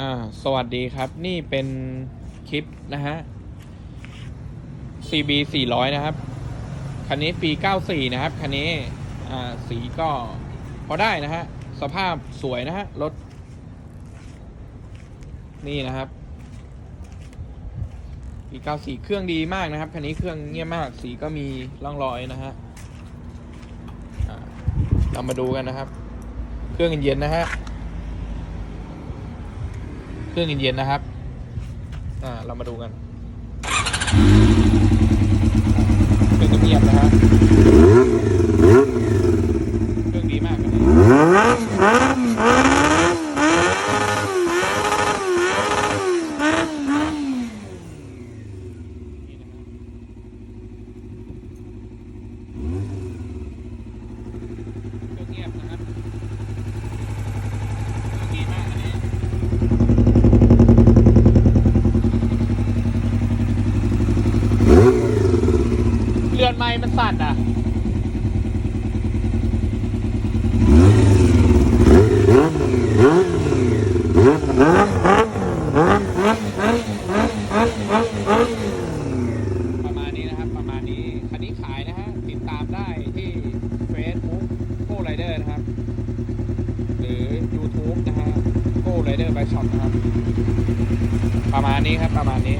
อ่าสวัสดีครับนี่เป็นคลิปนะฮะ CB 400 นะครับ คันนี้ปี 94 นะครับ คันนี้อ่าสีก็พอได้นะฮะ สภาพสวยนะฮะ รถ นี่นะครับ ปี 94 เครื่องดีมากนะครับ คันนี้เครื่องเงียบมาก สีก็มีร่องรอยนะฮะอ่าเรามาดูกันนะครับ เครื่องเย็นๆนะฮะ เครื่องเย็นๆนะครับ อ่า เรามาดูกันเครื่องเงียบนะฮะ เครื่องดีมากเลยนี่นะฮะเครื่องเงียบนะครับ เครื่องดีมากอันนี้ เรือน ไมมันสั่นอะประมาณนี้นะครับ ประมาณนี้คันนี้ขายนะฮะ ติดตามได้ที่ Facebook Go Rider นะครับ หรือ YouTube นะฮะ Go Rider by Shop นะครับ ประมาณนี้ครับ ประมาณนี้